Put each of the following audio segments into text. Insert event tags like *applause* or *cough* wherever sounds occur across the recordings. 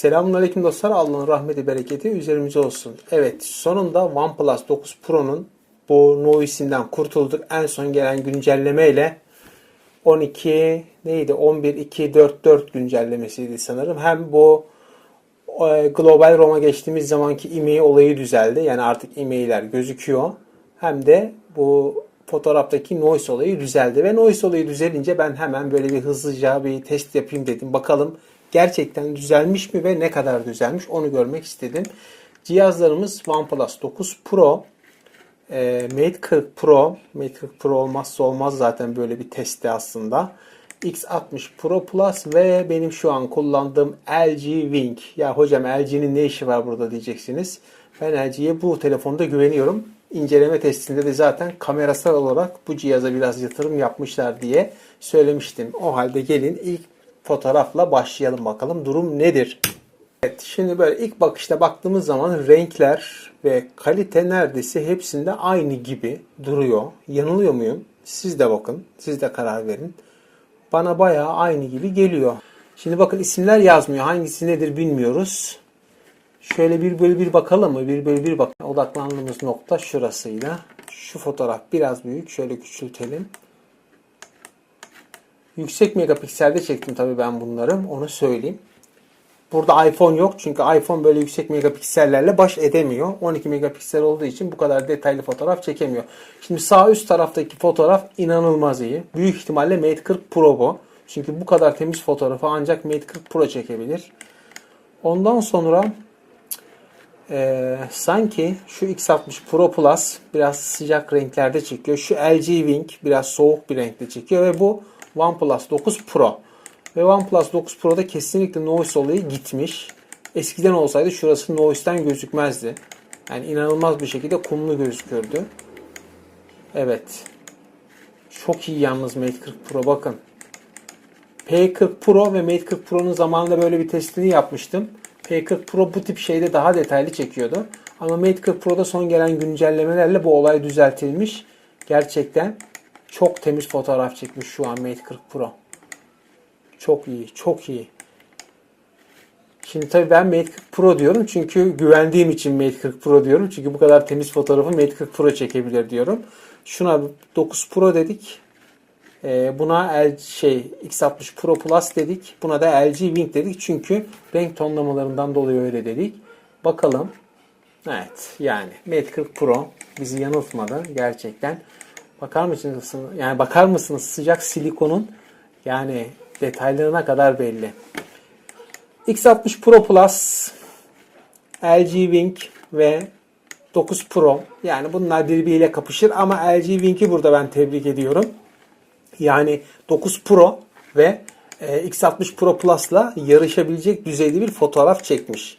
Selamünaleyküm dostlar. Allah'ın rahmeti bereketi üzerimize olsun. Evet sonunda OnePlus 9 Pro'nun bu noise'inden kurtulduk. En son gelen güncelleme ile 12 neydi 11.2.4.4 güncellemesiydi sanırım. Hem bu e, Global ROM'a geçtiğimiz zamanki IMEI olayı düzeldi. Yani artık IMEI'ler gözüküyor. Hem de bu fotoğraftaki noise olayı düzeldi. Ve noise olayı düzelince ben hemen böyle bir hızlıca bir test yapayım dedim. Bakalım gerçekten düzelmiş mi ve ne kadar düzelmiş onu görmek istedim. Cihazlarımız OnePlus 9 Pro, e, Mate 40 Pro, Mate 40 Pro olmazsa olmaz zaten böyle bir testte aslında. X60 Pro Plus ve benim şu an kullandığım LG Wing. Ya hocam LG'nin ne işi var burada diyeceksiniz. Ben LG'ye bu telefonda güveniyorum. İnceleme testinde de zaten kamerasal olarak bu cihaza biraz yatırım yapmışlar diye söylemiştim. O halde gelin ilk fotoğrafla başlayalım bakalım durum nedir? Evet şimdi böyle ilk bakışta baktığımız zaman renkler ve kalite neredeyse hepsinde aynı gibi duruyor. Yanılıyor muyum? Siz de bakın. Siz de karar verin. Bana bayağı aynı gibi geliyor. Şimdi bakın isimler yazmıyor. Hangisi nedir bilmiyoruz. Şöyle bir bölü bir bakalım mı? Bir bölü bir bak. Odaklandığımız nokta şurasıyla. Şu fotoğraf biraz büyük. Şöyle küçültelim. Yüksek megapikselde çektim tabii ben bunları. Onu söyleyeyim. Burada iPhone yok çünkü iPhone böyle yüksek megapiksellerle baş edemiyor. 12 megapiksel olduğu için bu kadar detaylı fotoğraf çekemiyor. Şimdi sağ üst taraftaki fotoğraf inanılmaz iyi. Büyük ihtimalle Mate 40 Pro bu. Çünkü bu kadar temiz fotoğrafı ancak Mate 40 Pro çekebilir. Ondan sonra ee, sanki şu X60 Pro Plus biraz sıcak renklerde çekiyor. Şu LG Wing biraz soğuk bir renkte çekiyor ve bu OnePlus 9 Pro. Ve OnePlus 9 Pro'da kesinlikle noise olayı gitmiş. Eskiden olsaydı şurası noise'den gözükmezdi. Yani inanılmaz bir şekilde kumlu gözükürdü. Evet. Çok iyi yalnız Mate 40 Pro bakın. P40 Pro ve Mate 40 Pro'nun zamanında böyle bir testini yapmıştım. P40 Pro bu tip şeyde daha detaylı çekiyordu. Ama Mate 40 Pro'da son gelen güncellemelerle bu olay düzeltilmiş. Gerçekten çok temiz fotoğraf çekmiş şu an Mate 40 Pro. Çok iyi, çok iyi. Şimdi tabii ben Mate 40 Pro diyorum çünkü güvendiğim için Mate 40 Pro diyorum. Çünkü bu kadar temiz fotoğrafı Mate 40 Pro çekebilir diyorum. Şuna 9 Pro dedik. Ee, buna L, şey X60 Pro Plus dedik. Buna da LG Wing dedik. Çünkü renk tonlamalarından dolayı öyle dedik. Bakalım. Evet yani Mate 40 Pro bizi yanıltmadı gerçekten. Bakar mısınız? Yani bakar mısınız sıcak silikonun yani detaylarına kadar belli. X60 Pro Plus, LG Wing ve 9 Pro. Yani bunlar birbiriyle kapışır ama LG Wing'i burada ben tebrik ediyorum. Yani 9 Pro ve e, X60 Pro Plus'la yarışabilecek düzeyde bir fotoğraf çekmiş.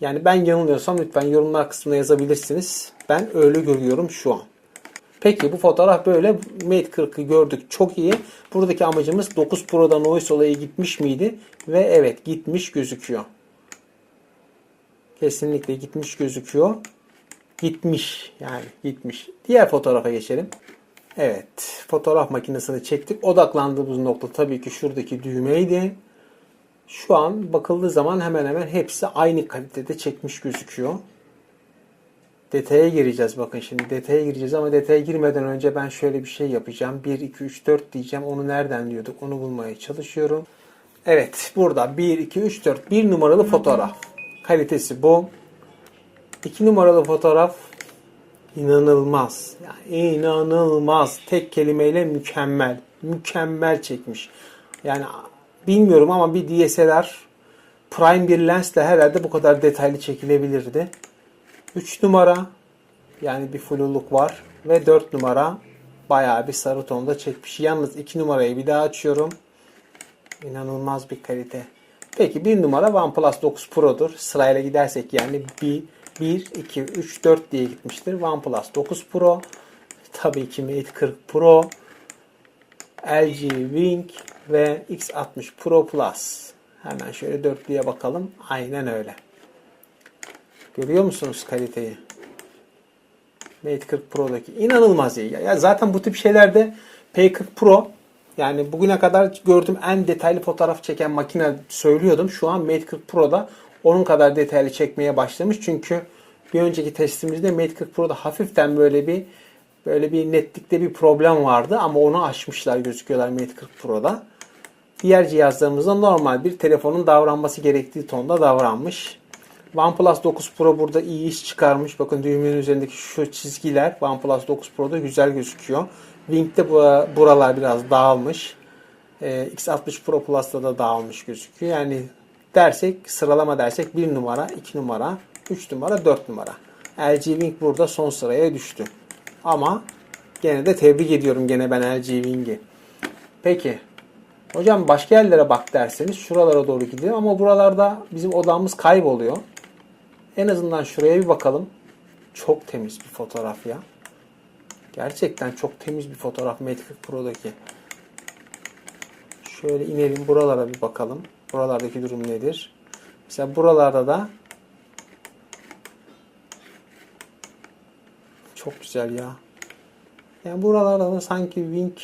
Yani ben yanılıyorsam lütfen yorumlar kısmına yazabilirsiniz. Ben öyle görüyorum şu an. Peki bu fotoğraf böyle Mate 40'ı gördük çok iyi. Buradaki amacımız 9 Pro'da noise olayı gitmiş miydi? Ve evet gitmiş gözüküyor. Kesinlikle gitmiş gözüküyor. Gitmiş yani gitmiş. Diğer fotoğrafa geçelim. Evet fotoğraf makinesini çektik. Odaklandığımız nokta tabii ki şuradaki düğmeydi. Şu an bakıldığı zaman hemen hemen hepsi aynı kalitede çekmiş gözüküyor. Detaya gireceğiz bakın şimdi detaya gireceğiz ama detaya girmeden önce ben şöyle bir şey yapacağım. 1, 2, 3, 4 diyeceğim. Onu nereden diyorduk onu bulmaya çalışıyorum. Evet burada 1, 2, 3, 4 bir numaralı fotoğraf. Kalitesi bu. 2 numaralı fotoğraf inanılmaz. Yani inanılmaz. Tek kelimeyle mükemmel. Mükemmel çekmiş. Yani bilmiyorum ama bir DSLR prime bir lensle herhalde bu kadar detaylı çekilebilirdi. 3 numara yani bir fluluk var ve 4 numara bayağı bir sarı tonda çekmiş. Yalnız 2 numarayı bir daha açıyorum. İnanılmaz bir kalite. Peki 1 numara OnePlus 9 Pro'dur. Sırayla gidersek yani 1, 1, 2, 3, 4 diye gitmiştir. OnePlus 9 Pro. Tabii ki Mate 40 Pro. LG Wing ve X60 Pro Plus. Hemen şöyle dörtlüye bakalım. Aynen öyle. Görüyor musunuz kaliteyi? Mate 40 Pro'daki inanılmaz iyi. Ya zaten bu tip şeylerde P40 Pro Yani bugüne kadar gördüğüm en detaylı fotoğraf çeken makine söylüyordum. Şu an Mate 40 Pro'da onun kadar detaylı çekmeye başlamış. Çünkü bir önceki testimizde Mate 40 Pro'da hafiften böyle bir böyle bir netlikte bir problem vardı ama onu aşmışlar gözüküyorlar Mate 40 Pro'da. Diğer cihazlarımızda normal bir telefonun davranması gerektiği tonda davranmış. OnePlus 9 Pro burada iyi iş çıkarmış. Bakın düğmenin üzerindeki şu çizgiler OnePlus 9 Pro'da güzel gözüküyor. Wing'de bu- buralar biraz dağılmış. Ee, X60 Pro Plus'ta da dağılmış gözüküyor. Yani dersek sıralama dersek 1 numara, 2 numara, 3 numara, 4 numara. LG Wing burada son sıraya düştü. Ama gene de tebrik ediyorum gene ben LG Wing'i. Peki Hocam başka yerlere bak derseniz şuralara doğru gidiyor ama buralarda bizim odamız kayboluyor. En azından şuraya bir bakalım. Çok temiz bir fotoğraf ya. Gerçekten çok temiz bir fotoğraf Mate 40 Pro'daki. Şöyle inelim buralara bir bakalım. Buralardaki durum nedir? Mesela buralarda da çok güzel ya. Yani buralarda da sanki Wing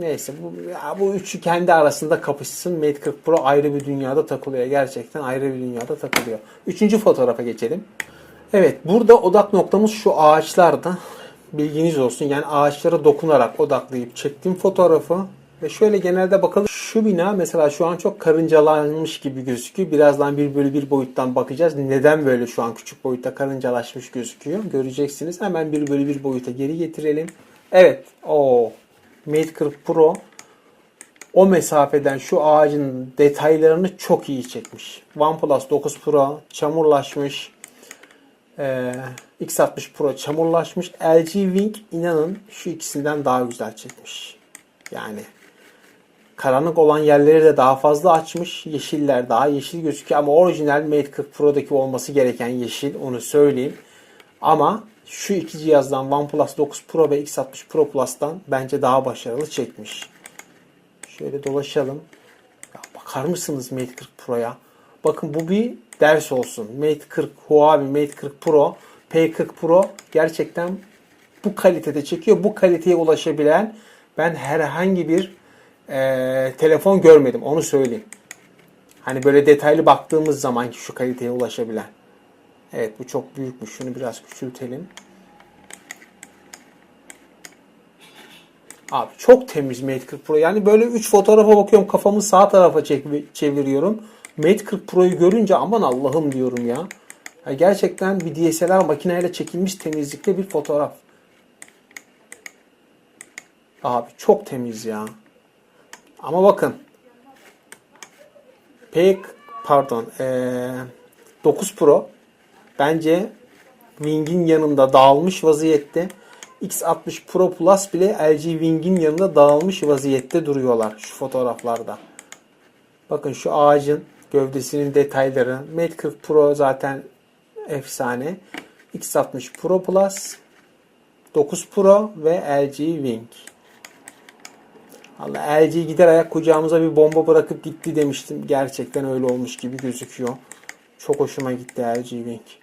Neyse bu, ya bu üçü kendi arasında kapışsın. Mate 40 Pro ayrı bir dünyada takılıyor. Gerçekten ayrı bir dünyada takılıyor. Üçüncü fotoğrafa geçelim. Evet burada odak noktamız şu ağaçlarda. Bilginiz olsun. Yani ağaçlara dokunarak odaklayıp çektiğim fotoğrafı ve şöyle genelde bakalım. Şu bina mesela şu an çok karıncalanmış gibi gözüküyor. Birazdan bir bölü bir boyuttan bakacağız. Neden böyle şu an küçük boyutta karıncalaşmış gözüküyor? Göreceksiniz. Hemen bir bölü bir boyuta geri getirelim. Evet. o Mate 40 Pro o mesafeden şu ağacın detaylarını çok iyi çekmiş. OnePlus 9 Pro çamurlaşmış. Ee, X60 Pro çamurlaşmış. LG Wing inanın şu ikisinden daha güzel çekmiş. Yani karanlık olan yerleri de daha fazla açmış. Yeşiller daha yeşil gözüküyor ama orijinal Mate 40 Pro'daki olması gereken yeşil onu söyleyeyim. Ama şu iki cihazdan OnePlus 9 Pro ve X60 Pro Plus'tan bence daha başarılı çekmiş. Şöyle dolaşalım. Ya bakar mısınız Mate 40 Pro'ya? Bakın bu bir ders olsun. Mate 40 Huawei Mate 40 Pro, P40 Pro gerçekten bu kalitede çekiyor. Bu kaliteye ulaşabilen ben herhangi bir eee, telefon görmedim. Onu söyleyeyim. Hani böyle detaylı baktığımız zaman ki şu kaliteye ulaşabilen. Evet bu çok büyükmüş. Şunu biraz küçültelim. Abi çok temiz Mate 40 Pro. Yani böyle 3 fotoğrafa bakıyorum kafamı sağ tarafa çeviriyorum. Mate 40 Pro'yu görünce aman Allah'ım diyorum ya. ya. Gerçekten bir DSLR makineyle çekilmiş temizlikte bir fotoğraf. Abi çok temiz ya. Ama bakın. P pardon eee 9 Pro bence Wing'in yanında dağılmış vaziyette. X60 Pro Plus bile LG Wing'in yanında dağılmış vaziyette duruyorlar şu fotoğraflarda. Bakın şu ağacın gövdesinin detayları. Mate 40 Pro zaten efsane. X60 Pro Plus, 9 Pro ve LG Wing. Allah LG gider ayak kucağımıza bir bomba bırakıp gitti demiştim. Gerçekten öyle olmuş gibi gözüküyor. Çok hoşuma gitti LG Wing.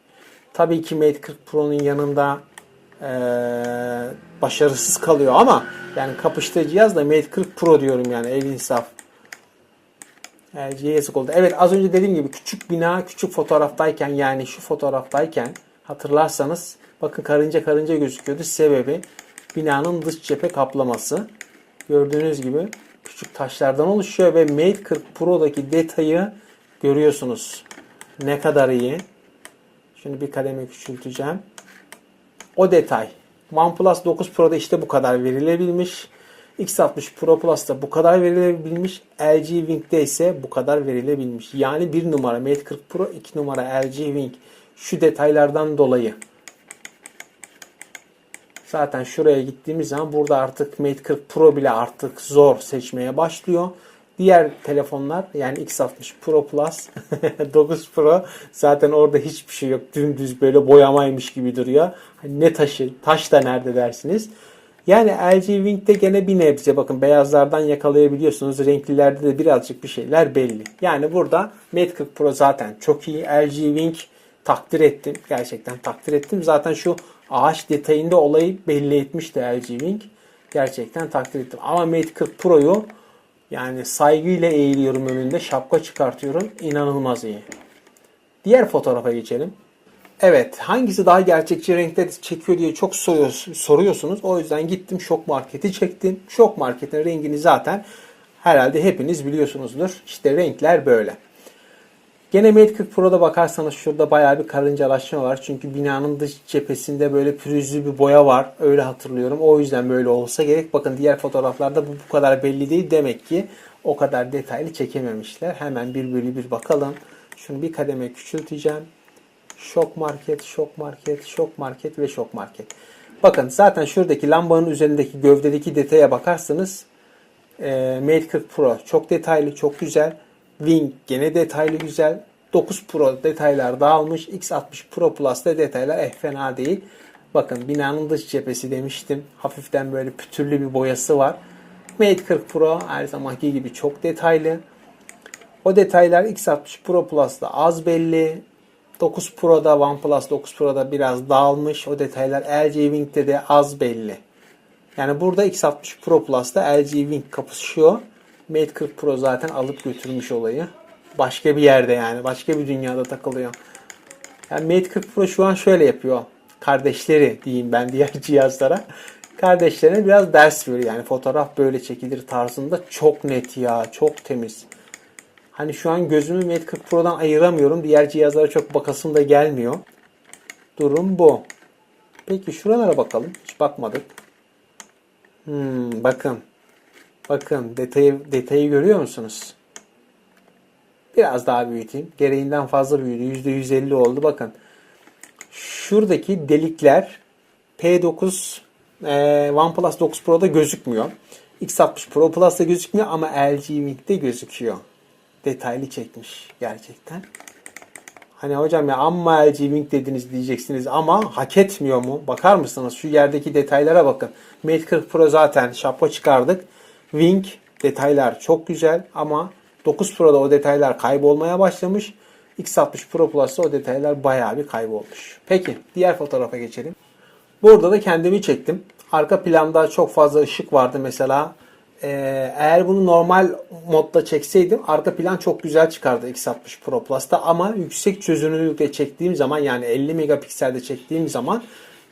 Tabii ki Mate 40 Pro'nun yanında eee, başarısız kalıyor ama yani kapıştığı cihaz da Mate 40 Pro diyorum yani el insaf. LG'ye yazık oldu. Evet az önce dediğim gibi küçük bina küçük fotoğraftayken yani şu fotoğraftayken hatırlarsanız bakın karınca karınca gözüküyordu. Sebebi binanın dış cephe kaplaması. Gördüğünüz gibi küçük taşlardan oluşuyor ve Mate 40 Pro'daki detayı görüyorsunuz. Ne kadar iyi. Şimdi bir kaleme küçülteceğim. O detay. OnePlus 9 Pro'da işte bu kadar verilebilmiş. X60 Pro Plus'ta bu kadar verilebilmiş. LG Wing'de ise bu kadar verilebilmiş. Yani bir numara Mate 40 Pro, 2 numara LG Wing. Şu detaylardan dolayı. Zaten şuraya gittiğimiz zaman burada artık Mate 40 Pro bile artık zor seçmeye başlıyor. Diğer telefonlar yani X60 Pro Plus, *laughs* 9 Pro zaten orada hiçbir şey yok. Dümdüz böyle boyamaymış gibi duruyor. Hani ne taşı, taş da nerede dersiniz. Yani LG Wing'de gene bir nebze bakın beyazlardan yakalayabiliyorsunuz. Renklilerde de birazcık bir şeyler belli. Yani burada Mate 40 Pro zaten çok iyi. LG Wing takdir ettim. Gerçekten takdir ettim. Zaten şu ağaç detayında olayı belli etmişti LG Wing. Gerçekten takdir ettim. Ama Mate 40 Pro'yu yani saygıyla eğiliyorum önünde. Şapka çıkartıyorum. İnanılmaz iyi. Diğer fotoğrafa geçelim. Evet, hangisi daha gerçekçi renkte çekiyor diye çok soruyor- soruyorsunuz. O yüzden gittim Şok Market'i çektim. Şok Market'in rengini zaten herhalde hepiniz biliyorsunuzdur. İşte renkler böyle. Gene Mate 40 Pro'da bakarsanız şurada bayağı bir karıncalaşma var. Çünkü binanın dış cephesinde böyle pürüzlü bir boya var. Öyle hatırlıyorum. O yüzden böyle olsa gerek. Bakın diğer fotoğraflarda bu bu kadar belli değil. Demek ki o kadar detaylı çekememişler. Hemen bir bölü bir bakalım. Şunu bir kademe küçülteceğim. Şok market, şok market, şok market ve şok market. Bakın zaten şuradaki lambanın üzerindeki gövdedeki detaya bakarsanız e, Mate 40 Pro çok detaylı, çok güzel. Wing gene detaylı güzel. 9 Pro detaylar dağılmış. X60 Pro Plus'ta detaylar eh fena değil. Bakın binanın dış cephesi demiştim. Hafiften böyle pütürlü bir boyası var. Mate 40 Pro her zamanki gibi çok detaylı. O detaylar X60 Pro Plus'ta az belli. 9 Pro'da OnePlus 9 Pro'da biraz dağılmış. O detaylar LG Wing'de de az belli. Yani burada X60 Pro Plus'ta LG Wing kapışıyor. Mate 40 Pro zaten alıp götürmüş olayı. Başka bir yerde yani. Başka bir dünyada takılıyor. Yani Mate 40 Pro şu an şöyle yapıyor. Kardeşleri diyeyim ben diğer *laughs* cihazlara. Kardeşlerine biraz ders veriyor. Yani fotoğraf böyle çekilir tarzında çok net ya. Çok temiz. Hani şu an gözümü Mate 40 Pro'dan ayıramıyorum. Diğer cihazlara çok bakasım da gelmiyor. Durum bu. Peki şuralara bakalım. Hiç bakmadık. Hmm, bakın. Bakın detayı detayı görüyor musunuz? Biraz daha büyüteyim. Gereğinden fazla büyüdü. %150 oldu. Bakın. Şuradaki delikler P9 e, OnePlus 9 Pro'da gözükmüyor. X60 Pro Plus'ta gözükmüyor ama LG Wing'de gözüküyor. Detaylı çekmiş gerçekten. Hani hocam ya amma LG Wing dediniz diyeceksiniz ama hak etmiyor mu? Bakar mısınız? Şu yerdeki detaylara bakın. Mate 40 Pro zaten şapka çıkardık. Wing detaylar çok güzel ama 9 Pro'da o detaylar kaybolmaya başlamış. X60 Pro Plus'ta o detaylar bayağı bir kaybolmuş. Peki diğer fotoğrafa geçelim. Burada da kendimi çektim. Arka planda çok fazla ışık vardı mesela. Ee, eğer bunu normal modda çekseydim arka plan çok güzel çıkardı X60 Pro Plus'ta ama yüksek çözünürlükle çektiğim zaman yani 50 megapikselde çektiğim zaman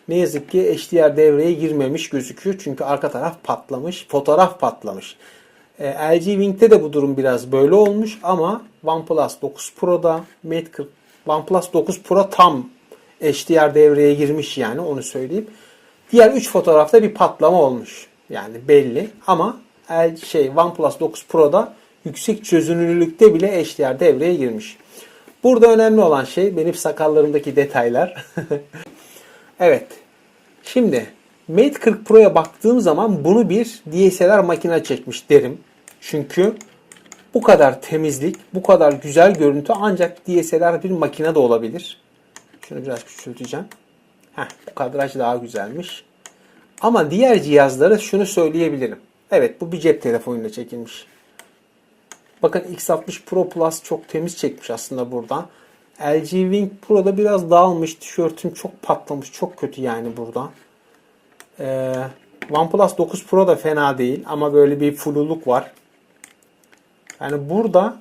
ne yazık ki HDR devreye girmemiş gözüküyor. Çünkü arka taraf patlamış. Fotoğraf patlamış. Ee, LG Wing'de de bu durum biraz böyle olmuş ama OnePlus 9 Pro'da Mate 40 OnePlus 9 Pro tam HDR devreye girmiş yani onu söyleyeyim. Diğer 3 fotoğrafta bir patlama olmuş. Yani belli ama el şey OnePlus 9 Pro'da yüksek çözünürlükte bile HDR devreye girmiş. Burada önemli olan şey benim sakallarımdaki detaylar. *laughs* evet. Şimdi Mate 40 Pro'ya baktığım zaman bunu bir DSLR makine çekmiş derim. Çünkü bu kadar temizlik, bu kadar güzel görüntü ancak DSLR bir makine de olabilir. Şunu biraz küçülteceğim. Heh, bu kadraj daha güzelmiş. Ama diğer cihazlara şunu söyleyebilirim. Evet bu bir cep telefonuyla çekilmiş. Bakın X60 Pro Plus çok temiz çekmiş aslında buradan. LG Wing Pro'da biraz dağılmış. Tişörtüm çok patlamış. Çok kötü yani burada. Ee, OnePlus 9 Pro da fena değil. Ama böyle bir fulluluk var. Yani burada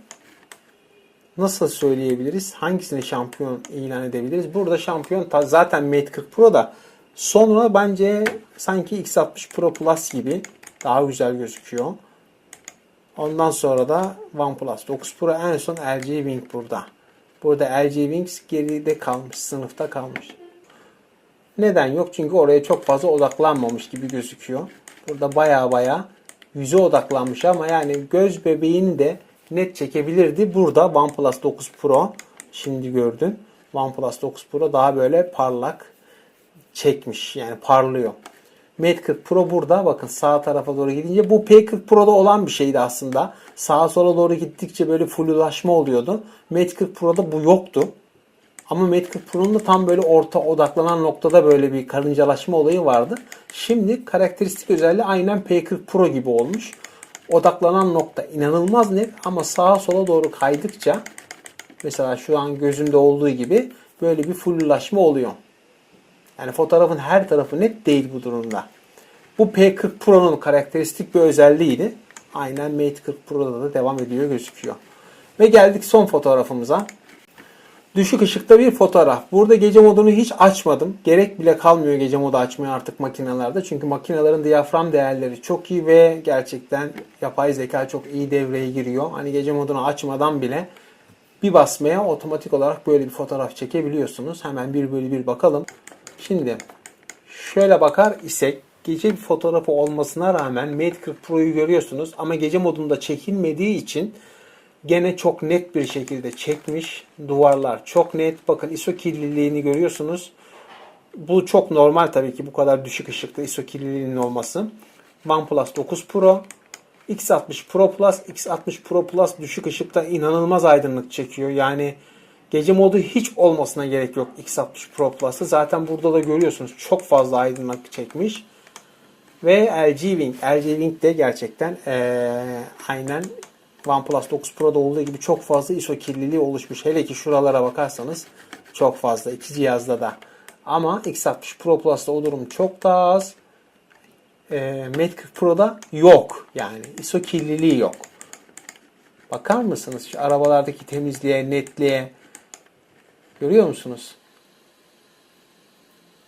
nasıl söyleyebiliriz? Hangisini şampiyon ilan edebiliriz? Burada şampiyon zaten Mate 40 Pro da sonra bence sanki X60 Pro Plus gibi daha güzel gözüküyor. Ondan sonra da OnePlus 9 Pro en son LG Wing burada. Burada LG Wings geride kalmış, sınıfta kalmış. Neden yok? Çünkü oraya çok fazla odaklanmamış gibi gözüküyor. Burada baya baya yüze odaklanmış ama yani göz bebeğini de net çekebilirdi. Burada OnePlus 9 Pro şimdi gördün. OnePlus 9 Pro daha böyle parlak çekmiş. Yani parlıyor. Mate 40 Pro burada bakın sağ tarafa doğru gidince bu P40 Pro'da olan bir şeydi aslında. Sağa sola doğru gittikçe böyle fullulaşma oluyordu. Mate 40 Pro'da bu yoktu. Ama Mate 40 Pro'nun da tam böyle orta odaklanan noktada böyle bir karıncalaşma olayı vardı. Şimdi karakteristik özelliği aynen P40 Pro gibi olmuş. Odaklanan nokta inanılmaz net ama sağa sola doğru kaydıkça mesela şu an gözümde olduğu gibi böyle bir fullulaşma oluyor. Yani fotoğrafın her tarafı net değil bu durumda. Bu P40 Pro'nun karakteristik bir özelliğiydi. Aynen Mate 40 Pro'da da devam ediyor gözüküyor. Ve geldik son fotoğrafımıza. Düşük ışıkta bir fotoğraf. Burada gece modunu hiç açmadım. Gerek bile kalmıyor gece modu açmaya artık makinelerde. Çünkü makinelerin diyafram değerleri çok iyi ve gerçekten yapay zeka çok iyi devreye giriyor. Hani gece modunu açmadan bile bir basmaya otomatik olarak böyle bir fotoğraf çekebiliyorsunuz. Hemen bir bölü bir bakalım. Şimdi şöyle bakar isek gece bir fotoğrafı olmasına rağmen Mate 40 Pro'yu görüyorsunuz ama gece modunda çekilmediği için gene çok net bir şekilde çekmiş. Duvarlar çok net. Bakın ISO kirliliğini görüyorsunuz. Bu çok normal tabii ki bu kadar düşük ışıkta ISO kirliliğinin olması. OnePlus 9 Pro, X60 Pro Plus, X60 Pro Plus düşük ışıkta inanılmaz aydınlık çekiyor. Yani gece modu hiç olmasına gerek yok X60 Pro Plus'ta. Zaten burada da görüyorsunuz çok fazla aydınlık çekmiş. Ve LG Wing. LG Wing de gerçekten ee, aynen OnePlus 9 Pro'da olduğu gibi çok fazla ISO kirliliği oluşmuş. Hele ki şuralara bakarsanız çok fazla iki cihazda da. Ama X60 Pro Plus'ta o durum çok daha az. E, Mate 40 Pro'da yok. Yani ISO kirliliği yok. Bakar mısınız şu arabalardaki temizliğe, netliğe? Görüyor musunuz?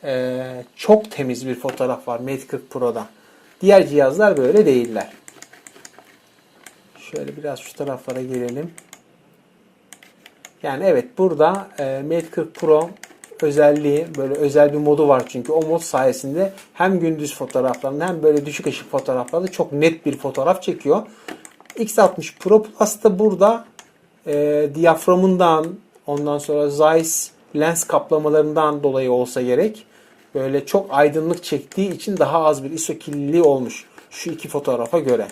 Ee, çok temiz bir fotoğraf var Mate 40 Pro'da. Diğer cihazlar böyle değiller. Şöyle biraz şu taraflara gelelim. Yani evet burada e, Mate 40 Pro özelliği böyle özel bir modu var çünkü o mod sayesinde hem gündüz fotoğraflarında hem böyle düşük ışık fotoğraflarda çok net bir fotoğraf çekiyor. X60 Pro Plus da burada e, diyaframından ondan sonra Zeiss lens kaplamalarından dolayı olsa gerek böyle çok aydınlık çektiği için daha az bir ISO kirliliği olmuş şu iki fotoğrafa göre.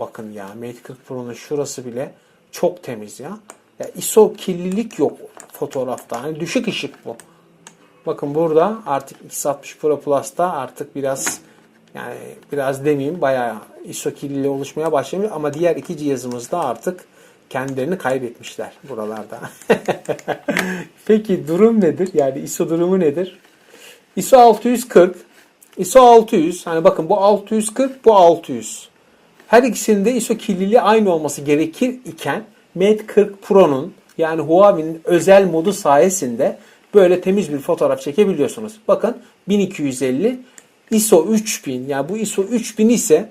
bakın ya Mate 40 Pro'nun şurası bile çok temiz ya. Ya ISO kirlilik yok fotoğrafta. Hani düşük ışık bu. Bakın burada artık X60 Pro Plus'ta artık biraz yani biraz demeyeyim bayağı ISO kirliliği oluşmaya başlamış ama diğer iki cihazımızda artık kendilerini kaybetmişler buralarda. *laughs* Peki durum nedir? Yani ISO durumu nedir? ISO 640 ISO 600 hani bakın bu 640 bu 600. Her ikisinde ISO kirliliği aynı olması gerekir iken Mate 40 Pro'nun yani Huawei'nin özel modu sayesinde böyle temiz bir fotoğraf çekebiliyorsunuz. Bakın 1250 ISO 3000 yani bu ISO 3000 ise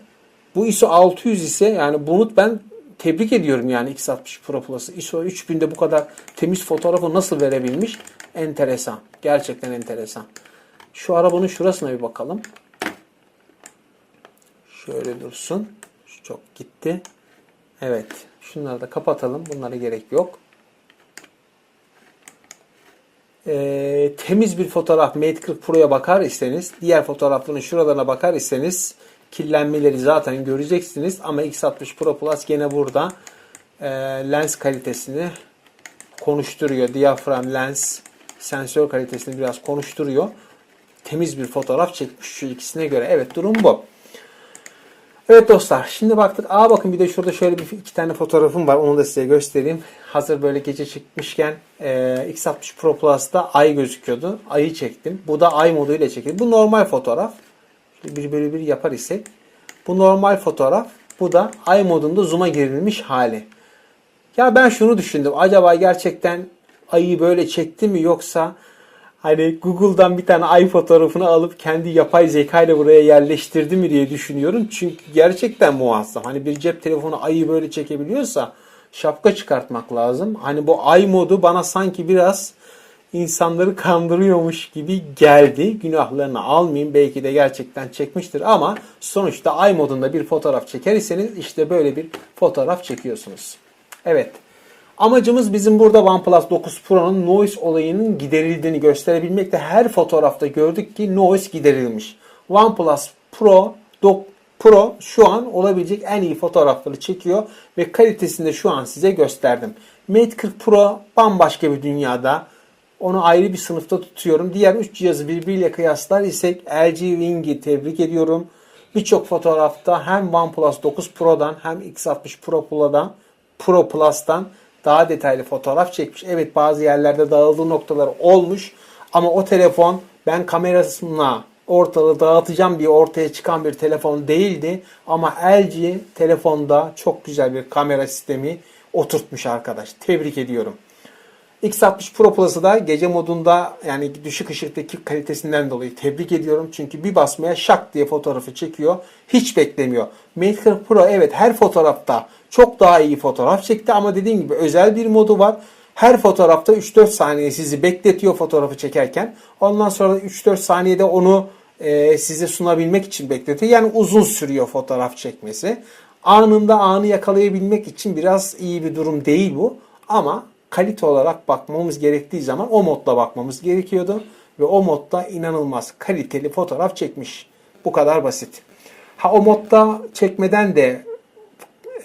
bu ISO 600 ise yani bunu ben tebrik ediyorum yani X60 Pro Plus'ı. ISO 3000'de bu kadar temiz fotoğrafı nasıl verebilmiş? Enteresan. Gerçekten enteresan. Şu arabanın şurasına bir bakalım. Şöyle dursun. Şu çok gitti. Evet. Şunları da kapatalım. Bunlara gerek yok. Ee, temiz bir fotoğraf Mate 40 Pro'ya bakar iseniz, diğer fotoğrafların şuralarına bakar iseniz kirlenmeleri zaten göreceksiniz. Ama X60 Pro Plus gene burada e, lens kalitesini konuşturuyor. Diyafram lens sensör kalitesini biraz konuşturuyor. Temiz bir fotoğraf çekmiş şu ikisine göre. Evet durum bu. Evet dostlar şimdi baktık. Aa bakın bir de şurada şöyle bir iki tane fotoğrafım var. Onu da size göstereyim. Hazır böyle gece çıkmışken e, X60 Pro Plus'ta ay gözüküyordu. Ayı çektim. Bu da ay moduyla çekildi. Bu normal fotoğraf. Şimdi bir bölü bir yapar isek. Bu normal fotoğraf. Bu da ay modunda zoom'a girilmiş hali. Ya ben şunu düşündüm. Acaba gerçekten ayı böyle çekti mi yoksa hani Google'dan bir tane ay fotoğrafını alıp kendi yapay zeka ile buraya yerleştirdi mi diye düşünüyorum. Çünkü gerçekten muazzam. Hani bir cep telefonu ayı böyle çekebiliyorsa şapka çıkartmak lazım. Hani bu ay modu bana sanki biraz insanları kandırıyormuş gibi geldi. Günahlarını almayayım. Belki de gerçekten çekmiştir ama sonuçta ay modunda bir fotoğraf çekerseniz işte böyle bir fotoğraf çekiyorsunuz. Evet. Amacımız bizim burada OnePlus 9 Pro'nun noise olayının giderildiğini gösterebilmek de her fotoğrafta gördük ki noise giderilmiş. OnePlus Pro Pro şu an olabilecek en iyi fotoğrafları çekiyor ve kalitesini de şu an size gösterdim. Mate 40 Pro bambaşka bir dünyada. Onu ayrı bir sınıfta tutuyorum. Diğer 3 cihazı birbiriyle kıyaslar isek LG Wing'i tebrik ediyorum. Birçok fotoğrafta hem OnePlus 9 Pro'dan hem X60 Pro Plus'dan Pro Plus'tan daha detaylı fotoğraf çekmiş. Evet bazı yerlerde dağıldığı noktalar olmuş ama o telefon Ben kamerasına ortalığı dağıtacağım diye ortaya çıkan bir telefon değildi. Ama LG telefonda çok güzel bir kamera sistemi oturtmuş arkadaş. Tebrik ediyorum. X60 Pro Plus'ı da gece modunda yani düşük ışıktaki kalitesinden dolayı tebrik ediyorum. Çünkü bir basmaya şak diye fotoğrafı çekiyor. Hiç beklemiyor. Mate 40 Pro evet her fotoğrafta çok daha iyi fotoğraf çekti ama dediğim gibi özel bir modu var. Her fotoğrafta 3-4 saniye sizi bekletiyor fotoğrafı çekerken. Ondan sonra da 3-4 saniyede onu e, size sunabilmek için bekletiyor. Yani uzun sürüyor fotoğraf çekmesi. Anında anı yakalayabilmek için biraz iyi bir durum değil bu. Ama kalite olarak bakmamız gerektiği zaman o modla bakmamız gerekiyordu. Ve o modda inanılmaz kaliteli fotoğraf çekmiş. Bu kadar basit. Ha o modda çekmeden de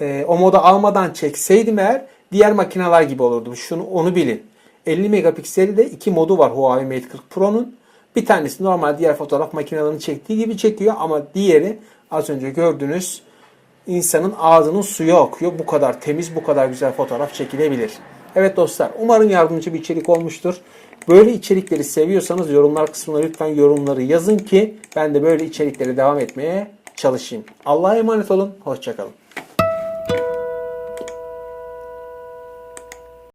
e, o moda almadan çekseydim eğer diğer makineler gibi olurdu. Şunu onu bilin. 50 megapikseli de iki modu var Huawei Mate 40 Pro'nun. Bir tanesi normal diğer fotoğraf makinelerinin çektiği gibi çekiyor ama diğeri az önce gördüğünüz insanın ağzının suyu akıyor. Bu kadar temiz, bu kadar güzel fotoğraf çekilebilir. Evet dostlar, umarım yardımcı bir içerik olmuştur. Böyle içerikleri seviyorsanız yorumlar kısmına lütfen yorumları yazın ki ben de böyle içerikleri devam etmeye çalışayım. Allah'a emanet olun, hoşçakalın.